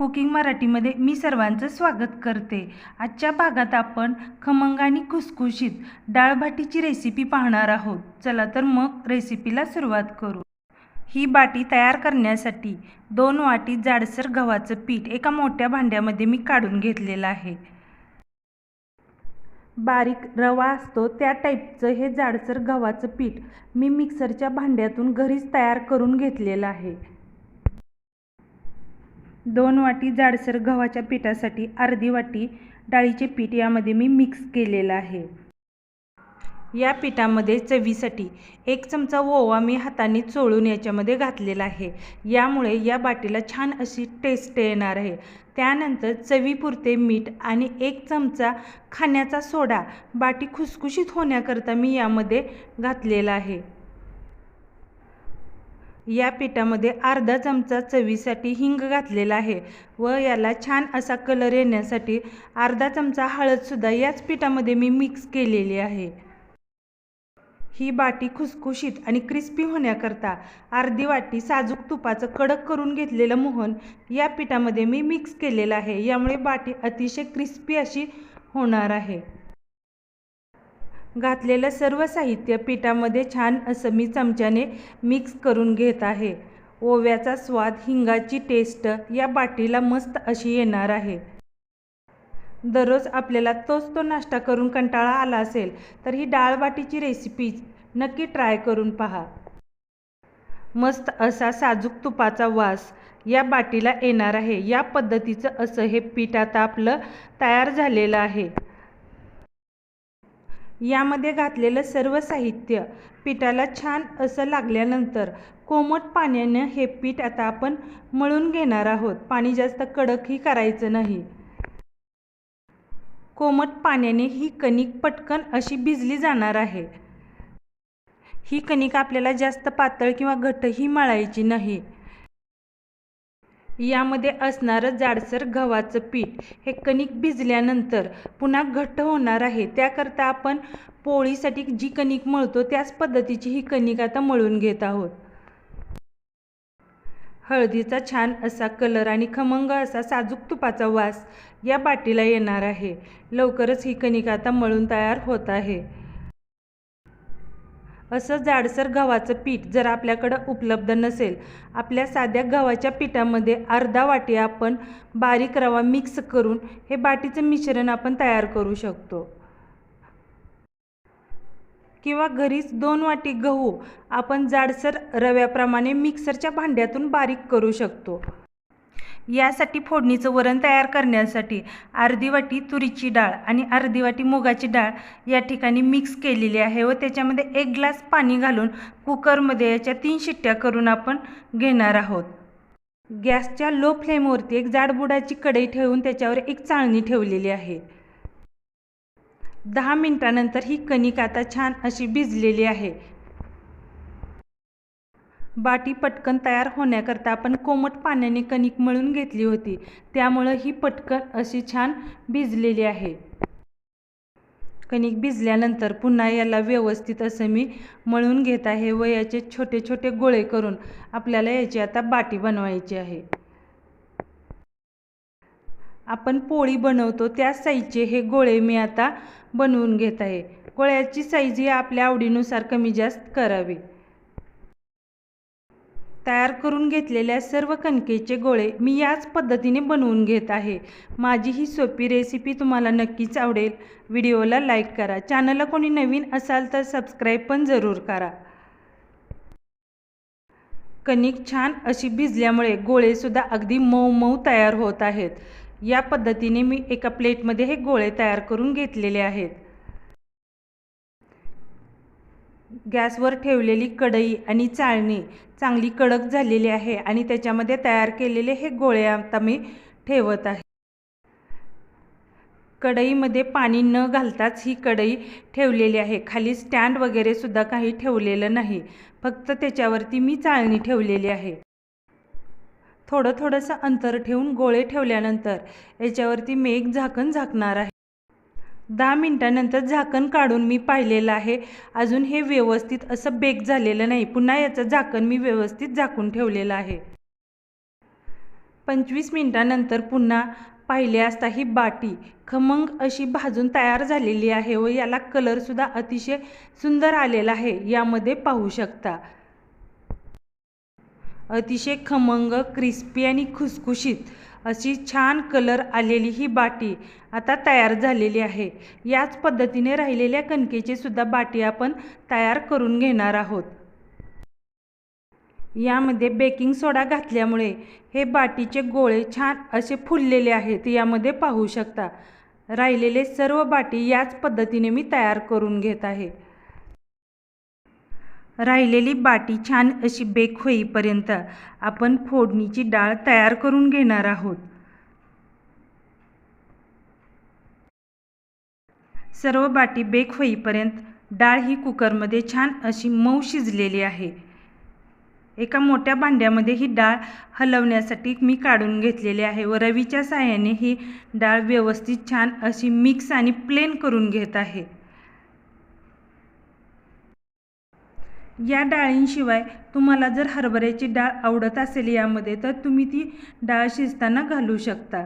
Cooking मराठीमध्ये मी सर्वांचं स्वागत करते. आजच्या भागात आपण खमंग आणि खुसखुशीत डाळभाटीची रेसिपी पाहणार आहोत. चला तर मग रेसिपीला सुरुवात करू. ही बाटी तयार करण्यासाठी दोन वाटी जाडसर गव्हाचं पीठ एका मोठ्या भांड्यामध्ये मी काढून घेतलेलं आहे. बारीक रवा असतो त्या टाईपचं हे जाडसर गव्हाचं पीठ मी मिक्सरच्या भांड्यातून घरीच तयार करून घेतलेलं आहे. दोन वाटी जाडसर गव्हाच्या पिठासाठी अर्धी वाटी डाळीचे पीठ यामध्ये मी मिक्स केलेलं आहे. या पिठामध्ये चवीसाठी एक चमचा ओवा मी हाताने चोळून याच्यामध्ये घातलेला आहे. यामुळे या बाटीला छान अशी टेस्ट येणार आहे. त्यानंतर चवीपुरते मीठ आणि एक चमचा खाण्याचा सोडा. बाटी खुसखुशीत होण्याकरता मी यामध्ये घातलेला आहे. या पिठामध्ये अर्धा चमचा चवीसाठी हिंग घातलेला आहे व याला छान असा कलर येण्यासाठी अर्धा चमचा हळदसुद्धा याच पिठामध्ये मी मिक्स केलेली आहे. ही बाटी खुसखुशीत आणि क्रिस्पी होण्याकरता अर्धी वाटी साजूक तुपाचं कडक करून घेतलेलं मोहन या पिठामध्ये मी मिक्स केलेलं आहे. यामुळे बाटी अतिशय क्रिस्पी अशी होणार आहे. घातलेलं सर्व साहित्य पिठामध्ये छान असं मी चमच्याने मिक्स करून घेत आहे. ओव्याचा स्वाद हिंगाची टेस्ट या बाटीला मस्त अशी येणार आहे. दररोज आपल्याला तोच तो नाश्ता करून कंटाळा आला असेल तर ही डाळबाटीची रेसिपी नक्की ट्राय करून पहा. मस्त असा साजूक तुपाचा वास या बाटीला येणार आहे. या पद्धतीचं असं हे पीठ आता आपलं तयार झालेलं आहे. यामध्ये घातलेलं सर्व साहित्य पिठाला छान असं लागल्यानंतर कोमट पाण्यानं हे पीठ आता आपण मळून घेणार आहोत. पाणी जास्त कडकही करायचं नाही. कोमट पाण्याने ही कणिक पटकन अशी भिजली जाणार आहे. ही कणिक आपल्याला जास्त पातळ किंवा घटही मळायची नाही. यामध्ये असणारं जाडसर गव्हाचं पीठ हे कणिक भिजल्यानंतर पुन्हा घट्ट होणार आहे. त्याकरता आपण पोळीसाठी जी कणिक मळतो त्याच पद्धतीची ही कणिक आता मळून घेत आहोत. हळदीचा छान असा कलर आणि खमंग असा साजूक तुपाचा वास या बाटीला येणार आहे. लवकरच ही कणिक आता मळून तयार होत आहे. असं जाडसर गव्हाचं पीठ जर आपल्याकडं उपलब्ध नसेल आपल्या साध्या गव्हाच्या पिठामध्ये अर्धा वाटी आपण बारीक रवा मिक्स करून हे बाटीचं मिश्रण आपण तयार करू शकतो. किंवा घरीच दोन वाटी गहू आपण जाडसर रव्याप्रमाणे मिक्सरच्या भांड्यातून बारीक करू शकतो. यासाठी फोडणीचं वरण तयार करण्यासाठी अर्धी वाटी तुरीची डाळ आणि अर्धी वाटी मुगाची डाळ या ठिकाणी मिक्स केलेली आहे व त्याच्यामध्ये एक ग्लास पाणी घालून कुकरमध्ये याच्या तीन शिट्ट्या करून आपण घेणार आहोत. गॅसच्या लो फ्लेमवरती एक जाडबुडाची कढई ठेवून त्याच्यावर एक चाळणी ठेवलेली आहे. दहा मिनटानंतर ही कणिक आता छान अशी भिजलेली आहे. बाटी पटकन तयार होण्याकरता आपण कोमट पाण्याने कणिक मळून घेतली होती. त्यामुळं ही पटकन अशी छान भिजलेली आहे. कणिक भिजल्यानंतर पुन्हा याला व्यवस्थित असं मी मळून घेत आहे व याचे छोटे छोटे गोळे करून आपल्याला याची आता बाटी बनवायची आहे. आपण पोळी बनवतो त्या साईजचे हे गोळे मी आता बनवून घेत आहे. गोळ्याची साईज ही आपल्या आवडीनुसार कमी जास्त करावी. तयार करून घेतलेल्या सर्व कणकेचे गोळे मी याच पद्धतीने बनवून घेत आहे. माझी ही सोपी रेसिपी तुम्हाला नक्कीच आवडेल. व्हिडिओला लाईक करा. चॅनलला कोणी नवीन असाल तर सबस्क्राईब पण जरूर करा. कणिक छान अशी भिजल्यामुळे गोळेसुद्धा अगदी मऊ मऊ तयार होत आहेत. या पद्धतीने मी एका प्लेटमध्ये हे गोळे तयार करून घेतलेले आहेत. गॅसवर ठेवलेली कढई आणि चाळणी चांगली कडक झालेली आहे आणि त्याच्यामध्ये तयार केलेले हे गोळे आता मी ठेवत आहे. कढईमध्ये पाणी न घालताच ही कढई ठेवलेली आहे. खाली स्टँड वगैरे सुद्धा काही ठेवलेलं नाही. फक्त त्याच्यावरती मी चाळणी ठेवलेली आहे. थोडं थोडंसं अंतर ठेवून गोळे ठेवल्यानंतर याच्यावरती मी एक झाकण झाकणार आहे. दहा मिनटानंतर झाकण काढून मी पाहिलेलं आहे. अजून हे व्यवस्थित असं बेक झालेलं नाही. पुन्हा याचं झाकण मी व्यवस्थित झाकून ठेवलेलं आहे. पंचवीस मिनटानंतर पुन्हा पाहिले असता ही बाटी. खमंग अशी भाजून तयार झालेली आहे व याला कलरसुद्धा अतिशय सुंदर आलेला आहे. यामध्ये पाहू शकता. अतिशय खमंग क्रिस्पी आणि खुसखुशीत अशी छान कलर आलेली ही बाटी आता तयार झालेली आहे. याच पद्धतीने राहिलेल्या कणकेची सुद्धा बाटी आपण तयार करून घेणार आहोत. यामध्ये बेकिंग सोडा घातल्यामुळे हे बाटीचे गोळे छान असे फुललेले आहेत यामध्ये पाहू शकता. राहिलेले सर्व बाटी याच पद्धतीने मी तयार करून घेत आहे. राहिलेली बाटी छान अशी बेक होईपर्यंत आपण फोडणीची डाळ तयार करून घेणार आहोत. सर्व बाटी बेक होईपर्यंत डाळ ही कुकरमध्ये छान अशी मऊ शिजलेली आहे. एका मोठ्या भांड्यामध्ये ही डाळ हलवण्यासाठी मी काढून घेतलेली आहे व रवीच्या साह्याने ही डाळ व्यवस्थित छान अशी मिक्स आणि प्लेन करून घेत आहे. या डाळींशिवाय तुम्हाला जर हरभऱ्याची डाळ आवडत असेल यामध्ये तर तुम्ही ती डाळ शिजताना घालू शकता.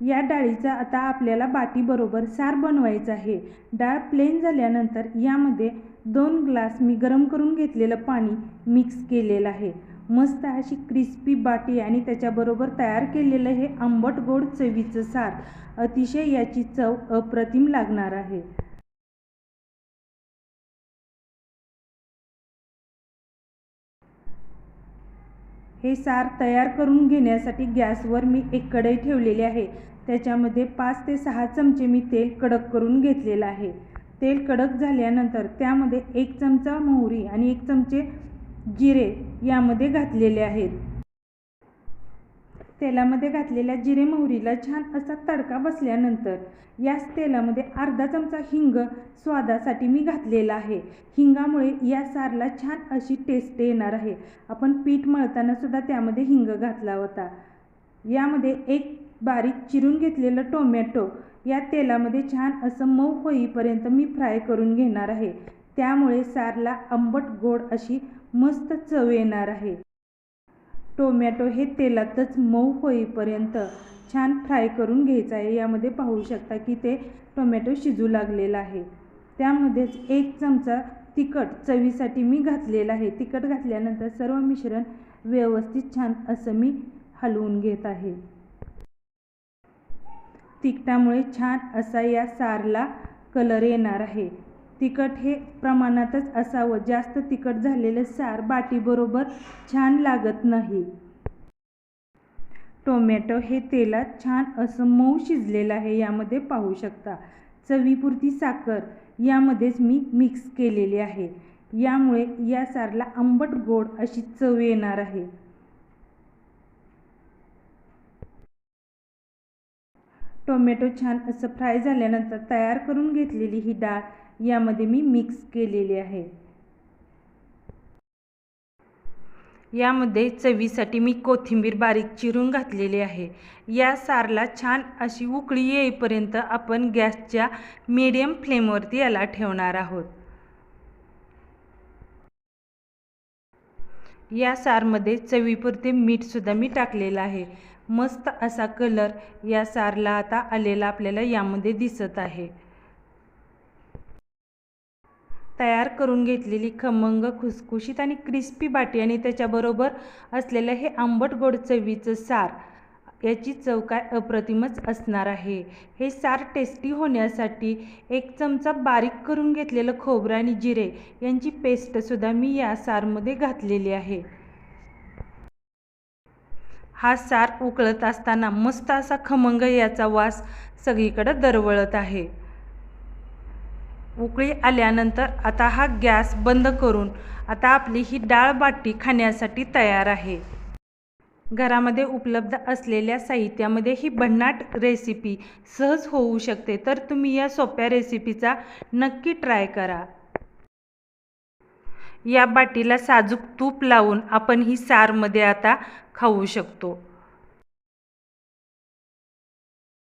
या डाळीचा आता आपल्याला बाटीबरोबर सार बनवायचं आहे. डाळ प्लेन झाल्यानंतर यामध्ये दोन ग्लास मी गरम करून घेतलेलं पाणी मिक्स केलेलं आहे. मस्त अशी क्रिस्पी बाटी आणि त्याच्याबरोबर तयार केलेलं हे आंबट गोड चवीचं सार अतिशय याची चव अप्रतिम लागणार आहे. हे सार तयार करून घेण्यासाठी गॅसवर मी एक कढई ठेवलेली आहे. त्याच्यामध्ये पाच ते सहा चमचे मी तेल कडक करून घेतलेलं आहे. तेल कडक झाल्यानंतर त्यामध्ये एक चमचा मोहरी आणि एक चमचे जिरे यामध्ये घातलेले आहेत. तेलामध्ये घातलेल्या जिरे मोहरीला छान असा तडका बसल्यानंतर याच तेलामध्ये अर्धा चमचा हिंग स्वादासाठी मी घातलेला आहे. हिंगामुळे या सारला छान अशी टेस्ट येणार आहे. आपण पीठ मळताना सुद्धा त्यामध्ये हिंग घातला होता. यामध्ये एक बारीक चिरून घेतलेलं टोमॅटो या तेलामध्ये छान असं मऊ होईपर्यंत मी फ्राय करून घेणार आहे. त्यामुळे सारला आंबट गोड अशी मस्त चव येणार आहे. टोमॅटो हे तेलातच मऊ होईपर्यंत छान फ्राय करून घ्यायचं आहे. यामध्ये पाहू शकता की ते टोमॅटो शिजू लागलेलं आहे. त्यामध्येच एक चमचा तिखट चवीसाठी मी घातलेलं आहे. तिखट घातल्यानंतर सर्व मिश्रण व्यवस्थित छान असं मी हलवून घेत आहे. तिखटामुळे छान असा या सारला कलर येणार आहे. तिखट हे प्रमाणातच असावं. जास्त तिखट झालेलं सार बाटीबरोबर छान लागत नाही. टोमॅटो हे तेलात छान असं मऊ शिजलेलं आहे यामध्ये पाहू शकता. चवीपुरती साखर यामध्येच मी मिक्स केलेली आहे. यामुळे या सारला आंबट गोड अशी चव येणार आहे. टोमॅटो छान असं फ्राय झाल्यानंतर तयार करून घेतलेली ही डाळ यामध्ये मी मिक्स केलेली आहे. यामध्ये चवीसाठी मी कोथिंबीर बारीक चिरून घातलेली आहे. या सारला छान अशी उकळी येईपर्यंत आपण गॅसच्या मीडियम फ्लेमवरती याला ठेवणार आहोत. या सारमध्ये चवीपुरते मीठसुद्धा मी टाकलेलं आहे. मस्त असा कलर या सारला आता आलेला आपल्याला यामध्ये दिसत आहे. तयार करून घेतलेली खमंग खुसखुशीत आणि क्रिस्पी बाटी आणि त्याच्याबरोबर असलेलं हे आंबट गोड चवीचं सार याची चव काय अप्रतिमच असणार आहे. हे सार टेस्टी होण्यासाठी एक चमचा बारीक करून घेतलेलं खोबरं आणि जिरे यांची पेस्टसुद्धा मी या सारमध्ये घातलेली आहे. हा सार उकळत असताना मस्त असा खमंग याचा वास सगळीकडं दरवळत आहे. उकळी आल्यानंतर आता हा गॅस बंद करून आता आपली ही डाळ बाटी खाण्यासाठी तयार आहे. घरामध्ये उपलब्ध असलेल्या साहित्यामध्ये ही भन्नाट रेसिपी सहज होऊ शकते तर तुम्ही या सोप्या रेसिपीचा नक्की ट्राय करा. या बाटीला साजूक तूप लावून आपण ही सारमध्ये आता खाऊ शकतो.